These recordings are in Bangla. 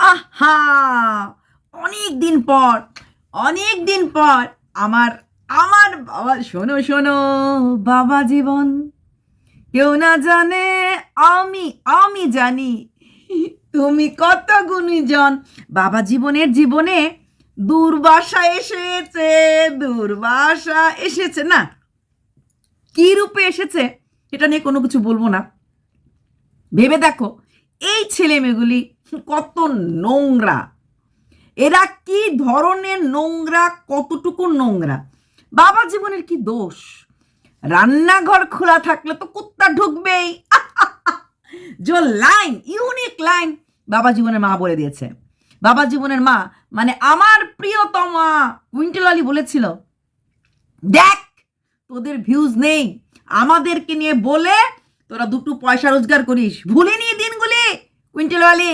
আহা! অনেক দিন পর, অনেক দিন পর আমার আমার বাবা, শোনো শোনো, বাবা জীবন। কেউ না জানে, আমি আমি জানি, তুমি কত গুণীজন। বাবা জীবনের জীবনে দুর্বাসা এসেছে দুর্বাসা এসেছে না? কি রূপে এসেছে এটা নিয়ে কোনো কিছু বলব না। ভেবে দেখো, এই ছেলে মেয়েগুলি কত নোংরা। এরা কি ধরনের নোংরা, কতটুকু নোংরা? বাবা জীবনের কি দোষ? রান্নাঘর খোলা থাকলে তো কুত্তা ঢুকবেই। যে লাইন, ইউনিক লাইন বাবা জীবনের মা বলে দিয়েছে। বাবা জীবনের মা মানে আমার প্রিয়তমা উইন্টেল আলী বলেছিল, দেখ, তোদের ভিউজ নেই। আমাদেরকে নিয়ে বলে তোরা দুটো পয়সা রোজগার করিস। ভুলিনি দিনগুলি, কুইন্টেল আলী।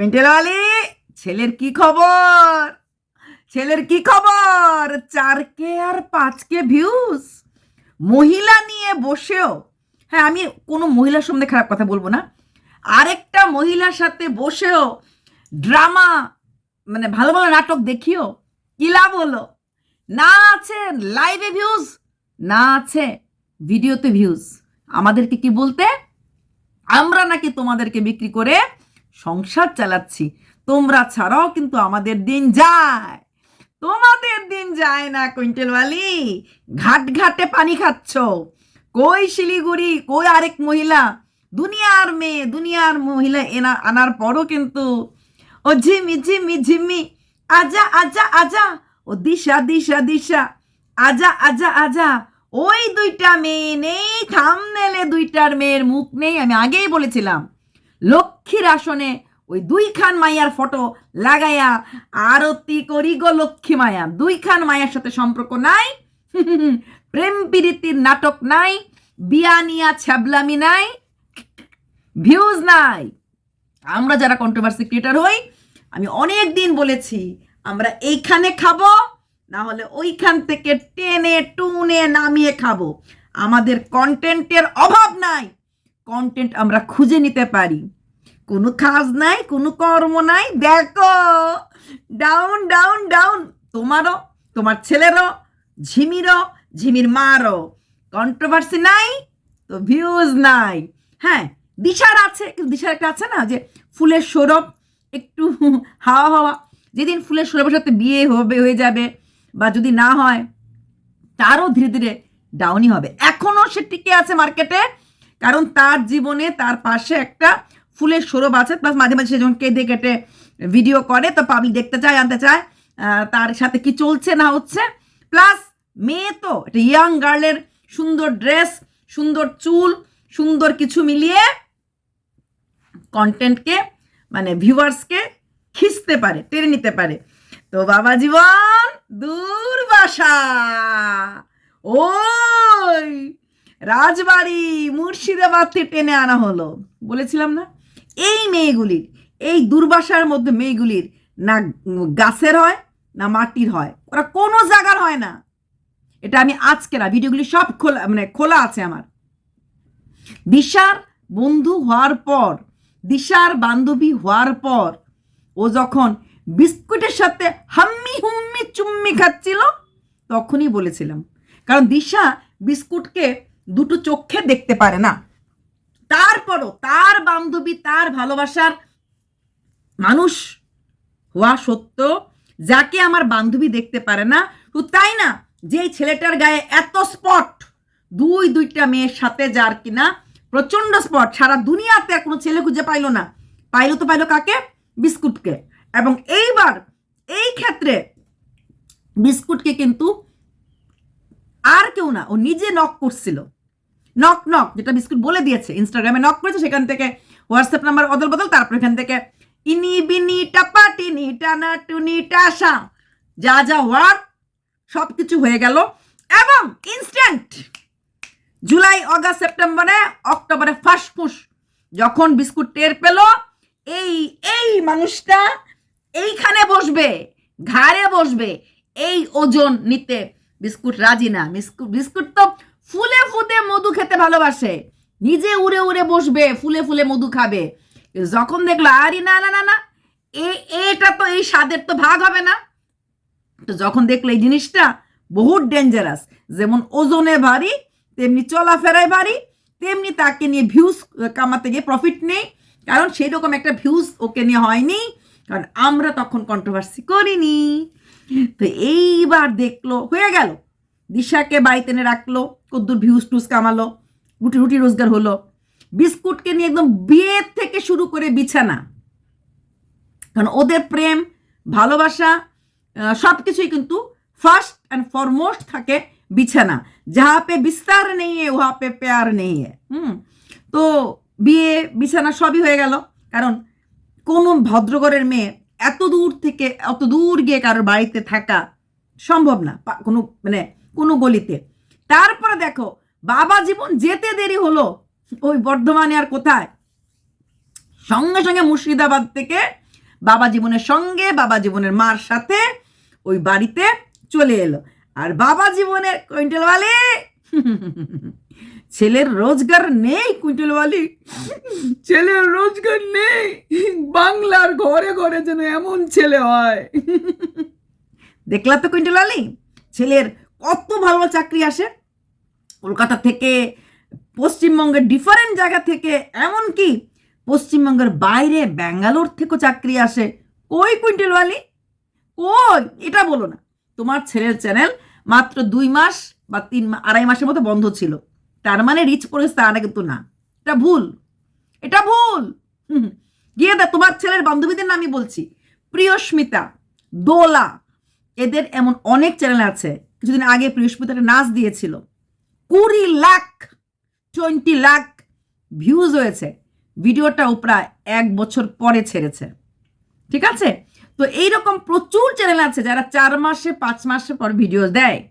আলী, ছেলের কি খবর? ছেলের কি খবর? চার কে আর পাঁচ কে ভিউজ মহিলা নিয়ে বসেও হ্যাঁ আমি কোনো মহিলার সম্বন্ধে খারাপ কথা বলব না। আরেকটা মহিলার সাথে বসেও ড্রামা মানে ভালো ভালো নাটক দেখিও, কি লাভ হলো? না আছে লাইভে ভিউজ না আছে ভিডিওতে ভিউজ আমাদেরকে কি বলতে? আমরা নাকি তোমাদেরকে বিক্রি করে সংসার চালাচ্ছি। তোমরা ছাড়াও কিন্তু আমাদের দিন যায়। তোমাদের দিন যায় না, কুইন্টেলওয়ালি। ঘাট ঘাটে পানি খাচ্ছ। কই শিলিগুড়ি, কই আরেক মহিলা? দুনিয়ার মেয়ে, দুনিয়ার মহিলা এনা আনার পরও কিন্তু। ও ঝিমি ঝিমি ঝিমি। আজা আজা আজা। ও দিশা দিশা দিশা। আজা আজা আজা। ওই দুইটা মেয়ে নেই, থামনেলে দুইটার মেয়ের মুখ নেই, আমি আগেই বলেছিলাম। লক্ষ্মীর আসনে ওই দুইখান মাইয়ার ফটো লাগাইয়া আরতি করি গো লক্ষ্মী মায়া। দুইখান মায়ার সাথে সম্পর্ক নাই, প্রেম প্রীতির নাটক নাই বিয়ানিয়া ছ্যাবলামি নাই ভিউজ নাই। আমরা যারা কন্ট্রোভার্সি ক্রিয়েটার হই, আমি অনেক দিন বলেছি, আমরা এইখানে খাব না হলে ওইখান থেকে টেনে টুনে নামিয়ে খাব। আমাদের কন্টেন্টের অভাব নাই কন্টেন্ট আমরা খুঁজে নিতে পারি। কোনো কাজ নাই, কোনো কর্ম নাই। দেখো ডাউন ডাউন ডাউন তোমারও, তোমার ছেলেরও, ঝিমিরও, ঝিমির মারও। কন্ট্রোভার্সি নাই, তো ভিউজ নাই। হ্যাঁ দিশার আছে দিশার একটা আছে না, যে ফুলের সৌরভ একটু হাওয়া হাওয়া। যেদিন ফুলের সৌরভের সাথে বিয়ে হবে, হয়ে যাবে, বা যদি না হয়, তারও ধীরে ধীরে ডাউনই হবে। এখনও সে টিকে আছে মার্কেটে কারণ তার জীবনে তার পাশে একটা ফুলের সৌরভ আছে প্লাস মাঝে মাঝে সে যখন কেঁদে কেটে ভিডিও করে, তো পাবলিক দেখতে চায় জানতে চায় তার সাথে কি চলছে না হচ্ছে? প্লাস মেয়ে তো, একটা ইয়াং গার্লের সুন্দর ড্রেস সুন্দর চুল, সুন্দর কিছু মিলিয়ে কন্টেন্টকে মানে ভিউয়ার্সকে খিঁচতে পারে, টেনে নিতে পারে। তো বাবা জীবন দুর্বাসা। ওই রাজবাড়ি মুর্শিদাবাদ থেকে টেনে আনা হলো। বলেছিলাম না? এই মেয়েগুলির, এই দুর্বাসার মধ্যে মেয়েগুলির না গাছের হয়, না মাটির হয়। ওরা কোনো জায়গার হয় না। এটা আমি আজকে না, ভিডিওগুলি সব খোলা মানে খোলা আছে আমার। দিশার বন্ধু হওয়ার পর, দিশার বান্ধবী হওয়ার পর, ও যখন বিস্কুটের সাথে হাম্মি হুম্মি চুম্মি খাচ্ছিল, তখনই বলেছিলাম, কারণ দিশা বিস্কুটকে দুটো চোখে দেখতে পারে না। তারপরও তার বান্ধবী, তার ভালোবাসার মানুষ হওয়া সত্য যাকে আমার বান্ধবী দেখতে পারে না, তো তাই না যে ছেলেটার গায়ে এত স্পট দুই, দুইটা মেয়ের সাথে যার কিনা প্রচণ্ড স্পট সারা দুনিয়াতে কোনো ছেলে খুঁজে পাইলো না। পাইলো তো পাইলো কাকে? বিস্কুটকে। এবং এইবার, এই ক্ষেত্রে বিস্কুটকে কিন্তু আর কেউ না, ও নিজে নক করছিল। নক নক যেটা বিস্কুট বলে দিয়েছে। ইনস্টাগ্রামে নক করেছে, সেখান থেকে হোয়াটসঅ্যাপ নাম্বার অদল বদল তারপর এখান থেকে ইনি বিনি টাপা টিনি টানা টুনি টাসা, যা যা হওয়ার সব কিছু হয়ে গেল। এবং ইনস্ট্যান্ট জুলাই অগাস্ট সেপ্টেম্বরে অক্টোবরে ফাঁস ফুস যখন বিস্কুট টের পেল, এই এই মানুষটা এইখানে বসবে, ঘাড়ে বসবে, এই ওজন নিতে। বিস্কুট রাজি না। বিস্কুট বিস্কুট তো ফুলে ফুলে মধু খেতে ভালোবাসে। নিজে উড়ে উড়ে বসবে, ফুলে ফুলে মধু খাবে। যখন দেখল, আরে না না না না, এ, এটা তো এই স্বাদের তো ভাগ হবে না। তো যখন দেখল এই জিনিসটা, বহুত ডেঞ্জারাস যেমন ওজনে ভারী, তেমনি চলাফেরায় ভারী, তেমনি তাকে নিয়ে ভিউজ কামাতে গিয়ে প্রফিট নেই। কারণ সেই রকম একটা ভিউজ ওকে নিয়ে হয়নি। কারণ আমরা তখন কন্ট্রোভার্সি করিনি। তো এইবার দেখল, হয়ে গেল। দিশাকে বাড়িতে এনে রাখল, কদ্দুর ভিউজ টুস কামালো, রুটি রুটি রোজগার হলো। বিস্কুটকে নিয়ে একদম বিয়ের থেকে শুরু করে বিছানা। কারণ ওদের প্রেম, ভালোবাসা সব কিছুই কিন্তু ফার্স্ট অ্যান্ড ফরমোস্ট থাকে বিছানা। যাহা পে বিস্তার নেই উহা পে পেয়ার নেই। হুম? তো বিয়ে, বিছানা সবই হয়ে গেল। কারণ কোনো ভদ্রগড়ের মেয়ে এত দূর থেকে, অত দূর গিয়ে কারোর বাড়িতে থাকা সম্ভব না। কোনো মানে কোনো গলিতে। তারপরে দেখো, বাবা জীবন যেতে দেরি হলো, ওই বর্ধমানে আর কোথায়? সঙ্গে সঙ্গে মুর্শিদাবাদ থেকে বাবা জীবনের সঙ্গে, বাবা জীবনের মার সাথে ওই বাড়িতে চলে এলো। আর বাবা জীবনের কুইন্টেলওয়ালি, ছেলের রোজগার নেই কুইন্টেলওয়ালি, ছেলের রোজগার নেই, বাংলার ঘরে ঘরে যেন এমন ছেলে হয়। দেখলা তো কুইন্টেলওয়ালি, ছেলের কত ভালো ভালো চাকরি আসে। কলকাতা থেকে পশ্চিমবঙ্গের ডিফারেন্ট জায়গা থেকে, এমনকি পশ্চিমবঙ্গের বাইরে ব্যাঙ্গালোর থেকেও চাকরি আসে। কই কুইন্টেলওয়ালি কই? এটা বলো না। তোমার ছেলের চ্যানেল মাত্র দুই মাস বা তিন আড়াই মাসের মতো বন্ধ ছিল। তার মানে রিচ পড়েছে তা না কিন্তু না। এটা ভুল। এটা ভুল। গিয়ে দা তোমার ছেলের বান্ধবীদের নামই বলছি। প্রিয়স্মিতা, দোলা। এদের এমন অনেক চ্যানেল আছে। কিছুদিন আগে প্রিয়স্মিতা একটা নাচ দিয়েছিল। কুড়ি লাখ, টোয়েন্টি লাখ ভিউজ হয়েছে। ভিডিওটাও প্রায় এক বছর পরে ছেড়েছে। ঠিক আছে? তো এইরকম প্রচুর চ্যানেল আছে যারা চার মাসে, পাঁচ মাসে পর ভিডিও দেয়।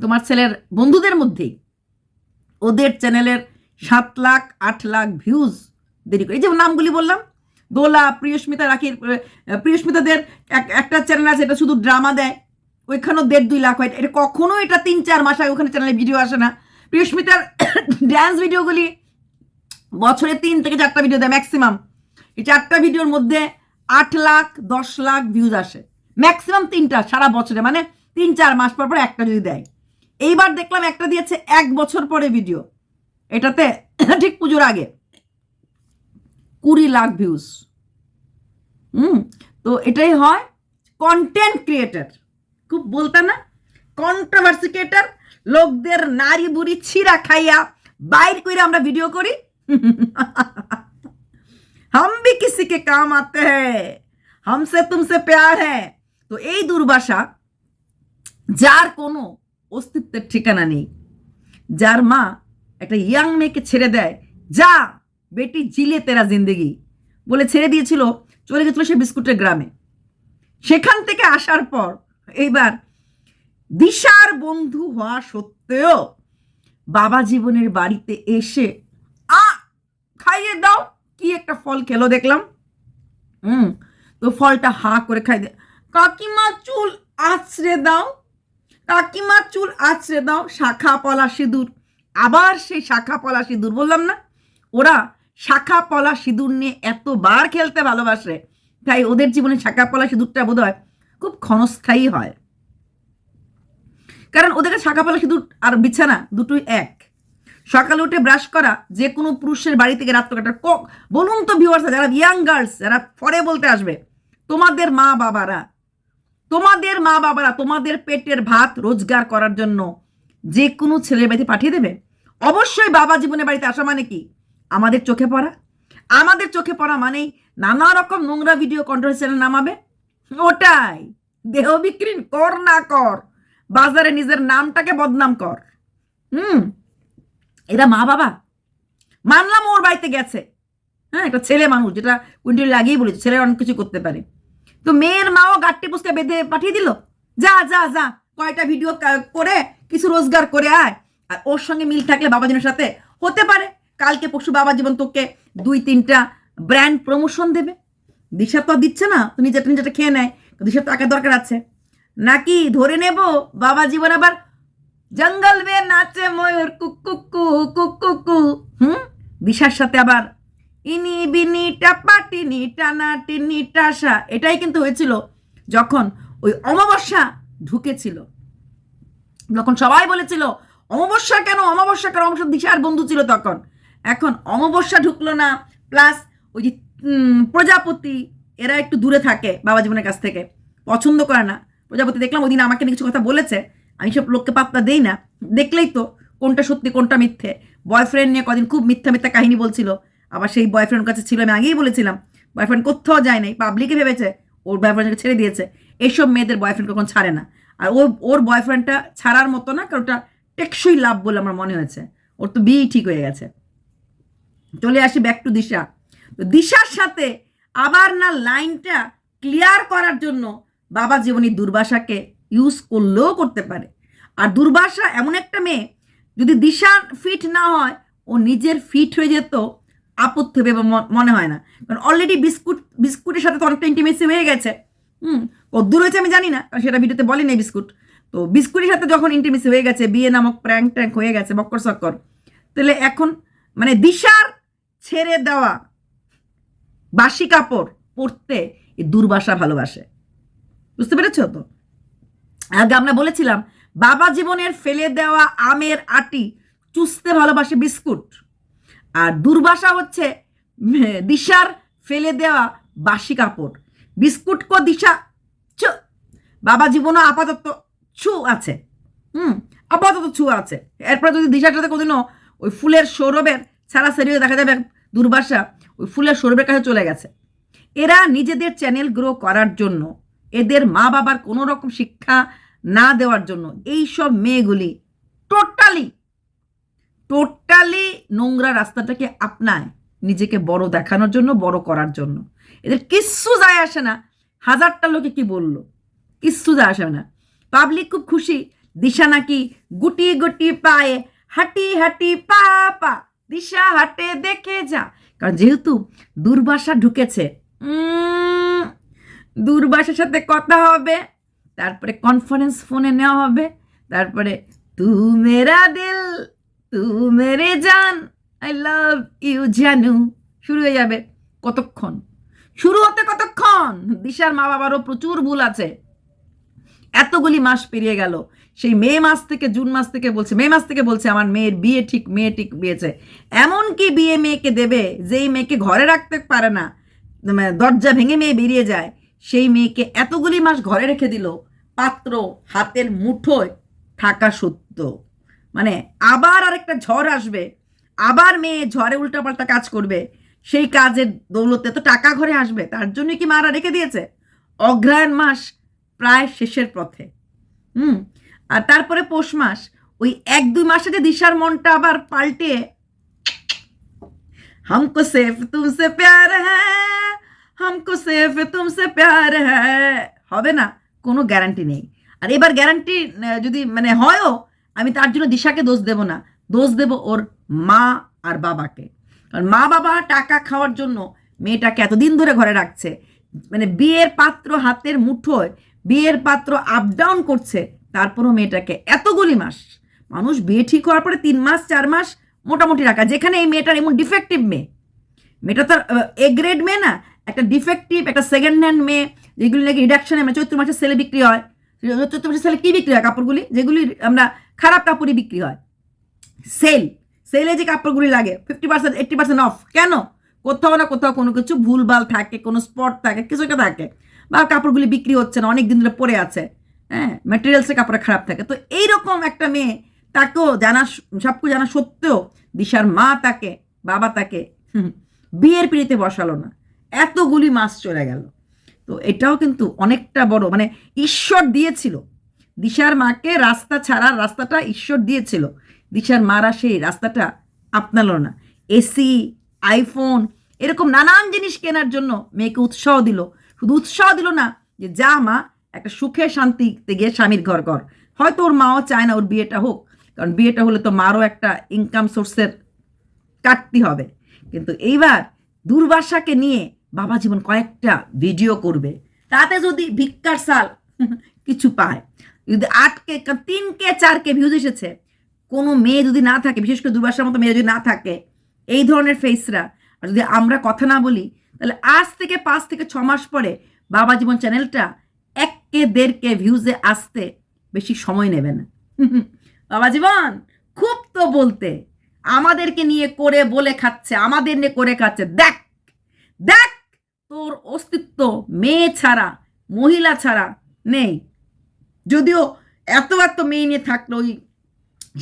তোমার ছেলের বন্ধুদের মধ্যেই। ওদের চ্যানেলের সাত লাখ, আট লাখ ভিউজ দেরি করে এই যে নামগুলি বললাম। দোলা, প্রিয়স্মিতা, রাখির প্রিয়স্মিতাদের এক- একটা চ্যানেল আছে, এটা শুধু ড্রামা দেয়। ওইখানেও দেড় দুই লাখ হয়। এটা কখনো এটা তিন, চার মাস আগে ওখানে চ্যানেলে ভিডিও আসে না। প্রিয়স্মিতার ড্যান্স ভিডিওগুলি বছরে তিন থেকে চারটা ভিডিও দেয় ম্যাক্সিমাম এই চারটা ভিডিওর মধ্যে আট লাখ, দশ লাখ ভিউজ আসে। ম্যাক্সিমাম তিনটা সারা বছরে মানে তিন, চার মাস পর পর একটা যদি দেয়। এইবার দেখলাম একটা দিয়েছে এক বছর পরে ভিডিও এটাতে ঠিক পুজোর আগে। কুড়ি লাখ ভিউজ হুম, তো এটাই হয় কন্টেন্ট ক্রিয়েটার খুব বলতে না কন্ট্রোভার্সি ক্রিয়েটার লোকদের নারী বুড়ি ছিঁড়া খাইয়া বাইর করে আমরা ভিডিও করি हम भी किसी के काम आते हैं हमसे तुमसे प्यार है তো এই দুর্বাসা যার কোনো অস্তিত্বের ঠিকানা নেই যার মা একটা ইয়াং মেয়েকে ছেড়ে দেয় যা বেটি জিলে তেরা জিন্দেগি বলে ছেড়ে দিয়েছিল চলে গেছিল সে বিস্কুটের গ্রামে সেখান থেকে আসার পর এইবার, দিশার বন্ধু হওয়া সত্ত্বেও বাবা জীবনের বাড়িতে এসে, আ, খাইয়ে দাও, কি একটা ফল খেলো দেখলাম। হুম, তো ফলটা হা করে খাই দে, কাকিমা চুল আছড়ে দাও, কাকিমা চুল আছড়ে দাও, শাখা পলা সিঁদুর। আবার সেই শাখা পলা সিঁদুর, বললাম না, ওরা শাখা পলা সিঁদুর নিয়ে এতবার খেলতে ভালোবাসে। তাই ওদের জীবনে শাখা পলা সিঁদুরটা বোধ হয় খুব ক্ষণস্থায়ী হয়। কারণ ওদের শাখা পলা সিঁদুর আর বিছানা দুটোই এক। সকালে উঠে ব্রাশ করা যে কোনো পুরুষের বাড়ি থেকে রাত্র কাটার ক- বলুন তো ভিউয়ার্স যারা ইয়াং গার্লস যারা পরে বলতে আসবে, তোমাদের মা বাবারা, তোমাদের মা বাবারা তোমাদের পেটের ভাত রোজগার করার জন্য যে কোনো ছেলের বাড়িতে পাঠিয়ে দেবে। অবশ্যই বাবা জীবনে বাড়িতে আসা মানে কি? আমাদের চোখে পড়া। আমাদের চোখে পড়া মানেই নানা রকম নোংরা ভিডিও কন্ট্রোল চ্যানেল নামাবে ওটাই। দেহ বিক্রি কর না কর। বাজারে নিজের নামটাকে বদনাম কর। হুম? এরা মা বাবা। মানলাম ওর বাড়িতে গেছে। হ্যাঁ একটা ছেলে মানুষ, যেটা কুইন্টাল লাগিয়ে বলেছে ছেলে অনেক কিছু করতে পারে। তো মেয়ের মাও গাট্টি পুষকে বেঁধে পাঠিয়ে দিল। যা যা যা, কয়টা ভিডিও করে কিছু রোজগার করে আয়। আর ওর সঙ্গে মিল থাকলে বাবা জীবনের সাথে হতে পারে। কালকে পশু বাবা জীবন তোকে দুই, তিনটা ব্র্যান্ড প্রমোশন দেবে। দিশা তো দিচ্ছে না। তো নিজেটা নিজেটা খেয়ে নেয়। দিশার টাকা দরকার আছে। নাকি ধরে নেব বাবা জীবন আবার জঙ্গল মে নাচে ময়ূর, কুক কুক, কু, কুক কুক হুম? দিশার সাথে আবার ইনি, বিনি, টাপা, টিনি, টানা, টিনি, টাসা। এটাই কিন্তু হয়েছিল যখন ওই অমাবস্যা ঢুকেছিল। যখন সবাই বলেছিল, অমাবস্যা কেন? অমাবস্যা কেন অমাবস্যা? দিশার বন্ধু ছিল তখন। এখন অমাবস্যা ঢুকলো না, প্লাস ওই যে প্রজাপতি, এরা একটু দূরে থাকে বাবা জীবনের কাছ থেকে। পছন্দ করে না। প্রজাপতি দেখলাম ওই দিন আমাকে নিয়ে কিছু কথা বলেছে। আমি সব লোককে পাত্তা দেই না। দেখলেই তো কোনটা সত্যি, কোনটা মিথ্যে। বয়ফ্রেন্ড নিয়ে কদিন খুব মিথ্যা মিথ্যা কাহিনী বলছিল। আবার সেই বয়ফ্রেন্ড কাছে ছিল, আমি আগেই বলেছিলাম, বয়ফ্রেন্ড কোথাও যায় নাই পাবলিকে ভেবেছে ওর বয়ফ্রেন্ডকে ছেড়ে দিয়েছে। এইসব মেয়েদের বয়ফ্রেন্ড কখন ছাড়ে না। আর ও ওর বয়ফ্রেন্ডটা ছাড়ার মতো না, কারণ ওটা টেকসই লাভ বলে আমার মনে হয়েছে। ওর তো বিয়েই ঠিক হয়ে গেছে। চলে আসি ব্যাক টু দিশা। দিশার সাথে আবার না লাইনটা ক্লিয়ার করার জন্য বাবা জীবনী দুর্বাসাকে ইউজ করলেও করতে পারে। আর দুর্বাসা এমন একটা মেয়ে, যদি দিশা ফিট না হয়, ও নিজের ফিট হয়ে যেত হবে ম- মনে হয় না। কারণ অলরেডি বিস্কুট, বিস্কুটের সাথে তো অনেকটা ইন্টিমেসি হয়ে গেছে। হুম, কদ্দূর হয়েছে আমি জানি না, কারণ সেটা ভিডিওতে বলেনি বিস্কুট। তো বিস্কুটের সাথে যখন ইন্টিমেসি হয়ে গেছে, বিয়ে নামক প্র্যাঙ্ক ট্র্যাঙ্ক হয়ে গেছে বক্কর সক্কর তাহলে এখন মানে দিশার ছেড়ে দেওয়া বাসি কাপড় পরতে দুর্বাসা ভালোবাসে। বুঝতে পেরেছ তো? আগে আমরা বলেছিলাম, বাবা জীবনের ফেলে দেওয়া আমের আটি চুষতে ভালোবাসে বিস্কুট। আর দুর্বাসা হচ্ছে দিশার ফেলে দেওয়া বাসি কাপড়। বিস্কুট কো দিশা, ছু, বাবা জীবনও আপাতত ছু আছে। হুম, আপাতত ছু আছে। এরপরে যদি দিশার সাথে কোনোদিনও ওই ফুলের সৌরভের ছাড়া সেরিয়ে দেখা যাবে দুর্বাসা। ওই ফুলের সৌরভের কাছে চলে গেছে। এরা নিজেদের চ্যানেল গ্রো করার জন্য, এদের মা বাবার কোনো রকম শিক্ষা না দেওয়ার জন্য এই সব মেয়েগুলি টোটালি টোটালি নোংরা রাস্তাটাকে আপনায় নিজেকে বড় দেখানোর জন্য, বড় করার জন্য। এদের কিচ্ছু যায় আসে না। হাজারটা লোকে কি বলল? কিচ্ছু যায় আসে না। পাবলিক খুব খুশি, দিশা নাকি গুটি গুটি পায়ে, হাঁটি হাঁটি পা পা, দিশা হাঁটে দেখে যা। কারণ যেহেতু দুর্বাসা ঢুকেছে দুর্বাসার সাথে কথা হবে, তারপরে কনফারেন্স ফোনে নেওয়া হবে, তারপরে, তু মেরা দিল, তু মেরে জান আই লাভ ইউ জানু। শুরু হয়ে যাবে কতক্ষণ? শুরু হতে কতক্ষণ? দিশার মা বাবারও প্রচুর ভুল আছে। এতগুলি মাস পেরিয়ে গেল। সেই মে মাস থেকে, জুন মাস থেকে বলছে, মে মাস থেকে বলছে আমার মেয়ের বিয়ে ঠিক, মেয়ে ঠিক বিয়েছে। এমন কি বিয়ে মেয়েকে দেবে, যেই মেয়েকে ঘরে রাখতে পারে না মানে দরজা ভেঙে মেয়ে বেরিয়ে যায়, সেই মেয়েকে এতগুলি মাস ঘরে রেখে দিল, পাত্র, হাতের মুঠোয় থাকা সত্য। মানে আবার আরেকটা ঝড় আসবে, আবার মেয়ে ঝড়ে উল্টাপাল্টা কাজ করবে, সেই কাজের দৌলতে তো টাকা ঘরে আসবে, তার জন্য কি মারা রেখে দিয়েছে? অগ্রহায়ণ মাস প্রায় শেষের পথে। হুম? আর তারপরে পৌষ মাস ওই এক দুই মাসে যে দিশার মনটা আবার পাল্টে हमको सिर्फ तुमसे प्यार है हमको सिर्फ तुमसे प्यार है হবে না কোনো গ্যারান্টি নেই আর এবার গ্যারান্টি যদি মানে হয়ও আমি তার জন্য দিশাকে দোষ দেব না দোষ দেব ওর মা আর বাবাকে কারণ মা বাবা টাকা খাওয়ার জন্য মেয়েটাকে এতদিন ধরে ঘরে রাখছে মানে বিয়ের পাত্র হাতের মুঠোয় বিয়ের পাত্র আপ ডাউন করছে তারপরও মেয়েটাকে এতগুলি মাস মানুষ বিয়ে ঠিক হওয়ার পরে তিন মাস, চার মাস মোটামুটি রাখা। যেখানে এই মেয়েটার এমন ডিফেক্টিভ মেয়ে। মেয়েটা তার এ গ্রেড মেয়ে না, একটা ডিফেক্টিভ একটা সেকেন্ড হ্যান্ড মেয়ে, যেগুলি নাকি রিডাকশনে মানে চৈত্র মাসে সেলে বিক্রি হয়। চৈত্র মাসে সেলে কী বিক্রি হয় কাপড়গুলি? যেগুলি আমরা খারাপ কাপড়ই বিক্রি হয়। সেল সেলে যে কাপড়গুলি লাগে fifty percent eighty percent off কেন? কোথাও না কোথাও কোনো কিছু ভুলভাল থাকে, কোনো স্পট থাকে, কিছু একটা থাকে। বা কাপড়গুলি বিক্রি হচ্ছে না অনেক দিন ধরে পড়ে আছে। হ্যাঁ ম্যাটেরিয়ালসের কাপড়ে খারাপ থাকে। তো এইরকম একটা মেয়ে, তাকেও জানা সবকিছু জানা সত্ত্বেও দিশার মা তাকে, বাবা তাকে বিয়ের পিড়িতে বসালো না। এতগুলি মাস চলে গেল। তো এটাও কিন্তু অনেকটা বড় মানে ঈশ্বর দিয়েছিল। দিশার মাকে রাস্তা ছাড়ার রাস্তাটা ঈশ্বর দিয়েছিল। দিশার মারা সেই রাস্তাটা আপনালো না। এসি আইফোন এরকম নানান জিনিস কেনার জন্য মেয়েকে উৎসাহ দিল। শুধু উৎসাহ দিল না যে, যা মা একটা সুখে শান্তিতে গিয়ে স্বামীর ঘর ঘর। হয়তো ওর মাও চায় না ওর বিয়েটা হোক, কারণ বিয়েটা হলে তো মারও একটা ইনকাম সোর্সের কাটতে হবে। কিন্তু এইবার দুর্বাসাকে নিয়ে বাবা জীবন কয়েকটা ভিডিও করবে, তাতে যদি ভিক্ষার সাল কিছু পায়। যদি আটকে তিন কে চার কে ভিউজ এসেছে, কোনো মেয়ে যদি না থাকে, বিশেষ করে দুর্বাসার মতো মেয়ে যদি না থাকে, এই ধরনের ফেসরা আর যদি আমরা কথা না বলি, তাহলে আজ থেকে পাঁচ থেকে ছ মাস পরে বাবা জীবন চ্যানেলটা এক কে দেড় কে ভিউজে আসতে বেশি সময় নেবে না। বাবা জীবন, খুব তো বলতে, আমাদেরকে নিয়ে করে বলে খাচ্ছে, আমাদের নিয়ে করে খাচ্ছে। দেখ দেখ, তোর অস্তিত্ব মেয়ে ছাড়া, মহিলা ছাড়া নেই। যদিও এত এত মেয়ে নিয়ে থাকল, ওই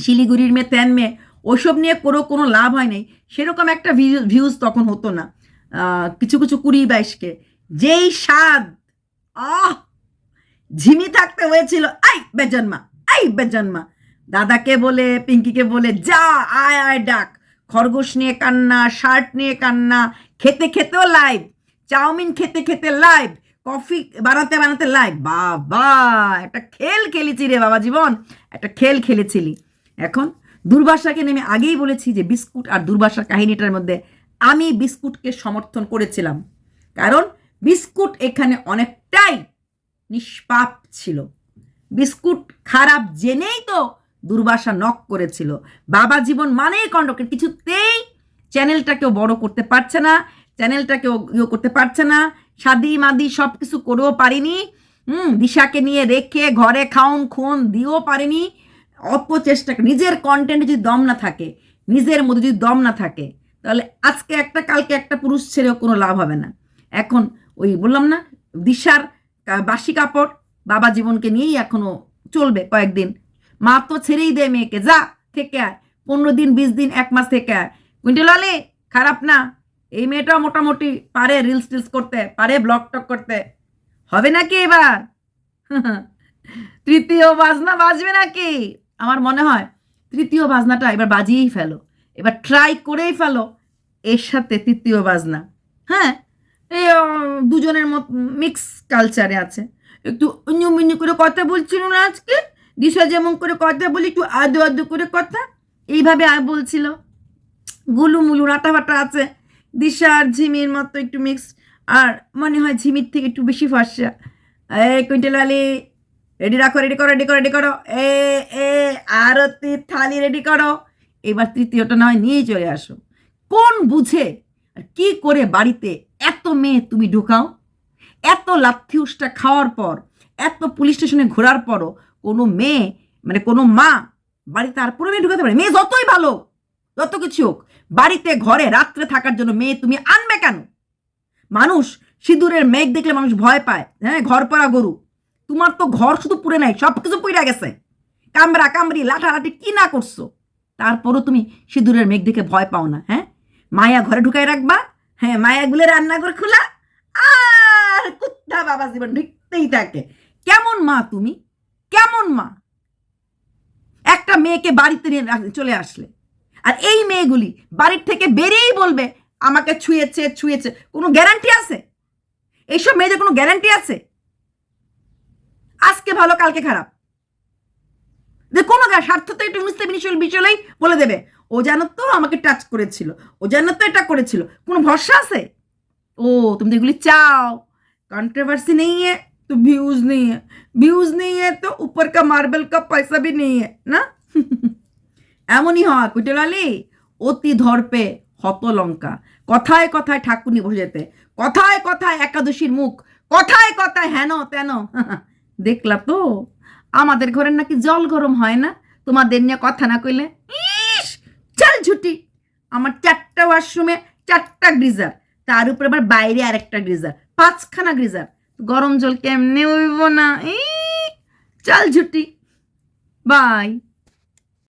শিলিগুড়ির মেয়ে, ত্যান মেয়ে ওইসব নিয়ে কোনো কোনো লাভ হয় নাই। সেরকম একটা ভিউজ তখন হতো না। কিছু কিছু কুড়ি বাইশকে। যেই স্বাদ, আহ ঝিমি থাকতে হয়েছিল। আই বেজন্মা আই বেজন্মা। দাদাকে বলে, পিঙ্কিকে বলে, যা, আয় আয়, ডাক। খরগোশ নিয়ে কান্না, শার্ট নিয়ে কান্না, খেতে খেতেও লাইভ চাউমিন খেতে খেতে লাইভ কফি বানাতে বানাতে লাইভ বাবা, একটা খেল খেলেছি রে বাবা জীবন। একটা খেল খেলেছিলি। এখন দুর্বাসাকে নেমে আগেই বলেছি যে বিস্কুট আর দুর্বাসার কাহিনীটার মধ্যে আমি বিস্কুটকে সমর্থন করেছিলাম। কারণ বিস্কুট এখানে অনেকটাই নিষ্পাপ ছিল। বিস্কুট খারাপ জেনেই তো দুর্বাসা নক করেছিল। বাবা জীবন মানেই কন্ডকের কিছুতেই চ্যানেলটাকেও বড় করতে পারছে না, চ্যানেলটাকেও ইয়ে করতে পারছে না, সাদি মাদি সব কিছু করেও পারিনি, হুম, দিশাকে নিয়ে রেখে ঘরে খাউন খুন দিয়েও পারিনি অপচেষ্টা নিজের কন্টেন্টে যদি দম না থাকে, নিজের মধ্যে যদি দম না থাকে, তাহলে আজকে একটা, কালকে একটা পুরুষ ছেড়েও কোনো লাভ হবে না। এখন ওই বললাম না, দিশার বাসি কাপড় বাবা জীবনকে নিয়েই এখনও চলবে কয়েকদিন। মা তো ছেড়েই দে মেয়েকে, যা থেকে আয়। পনেরো দিন, বিশ দিন, এক মাস থেকে আয়। কুইন্টেল আলী, খারাপ না। এই মেয়েটাও মোটামুটি পারে রিলস টিলস করতে, পারে ব্লগ টক করতে। হবে নাকি এবার? তৃতীয় বাজনা বাজবে নাকি? আমার মনে হয় তৃতীয় বাজনাটা এবার বাজিয়েই ফেলো। এবার ট্রাই করেই ফেলো এর সাথে তৃতীয় বাজনা। হ্যাঁ? দুজনের মত মিক্স কালচারে আছে। একটু অন্য মিনু করে কথা বলছিল না আজকে, দিশা যেমন করে কথা বলি, একটু আদো আদো করে কথা, এইভাবে আর বলছিল। গুলু মুলু রাটা ফাটা আছে। দিশা আর ঝিমির মতো একটু মিক্স আর মনে হয় ঝিমির থেকে একটু বেশি ফর্সা। এ, কুইন্টাল আলি রেডি রাখো রেডি করো রেডি করো রেডি করো। এ এ, আরতি থালি রেডি করো। এবার তৃতীয়টা নয় নিয়েই চলে আসো। কোন বুঝে আর কি করে বাড়িতে এত মেয়ে তুমি ঢুকাও? এত লাথি উষ্টা খাওয়ার পর, এত পুলিশ স্টেশনে ঘোরার পরও কোনো মেয়ে মানে কোনো মা বাড়িতে তারপরে মেয়ে ঢুকাতে পারে মেয়ে যতই ভালো যত কিছু হোক, বাড়িতে, ঘরে, রাত্রে থাকার জন্য মেয়ে তুমি আনবে কেন? মানুষ সিঁদুরের মেঘ দেখলে মানুষ ভয় পায়। হ্যাঁ ঘর পরা গরু। তোমার তো ঘর শুধু পুড়ে নাই সব কিছু পুড়ে গেছে। কামড়া, কামড়ি, লাঠালাঠি কি না করছ? তারপরও তুমি সিঁদুরের মেঘ দেখে ভয় পাও না হ্যাঁ? মায়া ঘরে ঢুকাই রাখবা হ্যাঁ মায়াগুলো রান্নাঘর খোলা। আর কুত্তা বাবা জীবন ঢুকতেই থাকে। কেমন মা তুমি? কেমন মা? একটা মেয়েকে বাড়িতে নিয়ে চলে আসলে। আর এই মেয়েগুলি বাড়ির থেকে বেরিয়েই বলবে, আমাকে ছুঁয়েছে ছুঁয়েছে। কোনো গ্যারান্টি আছে? এইসব মেয়েদের কোনো গ্যারান্টি আছে? আজকে ভালো, কালকে খারাপ। যে কোনো স্বার্থ তো একটু বিষয় বিষয়লেই বলে দেবে। ও যেন তো আমাকে টাচ করেছিল ও যেন তো এটা করেছিল কোনো ভরসা আছে ओ तुम तो एगुली चाओ कंट्रोवर्सी नहीं है तो व्यूज नहीं है व्यूज नहीं है तो ऊपर का मार्बल का पैसा भी नहीं है ना এমনই হয় কুটেলালি অতি ধর্পে হত লঙ্কা কথায় কথায় ঠাকুরনি বসে যেতে কথায় কথায় একাদশীর মুখ কথায় কথায় হেন তেন দেখলা তো আমাদের ঘরের নাকি জল গরম হয় না তোমাদের নিয়ে কথা না কইলে ইস চাল ঝুটি। আমার চারটা ওয়াশরুমে চারটা গ্রিজার তার উপর আবার বাইরে আরেকটা গ্রিজার পাঁচখানা গ্রিজার গরম জল কেমনে উইব না? এই চাল ঝুটি। বাই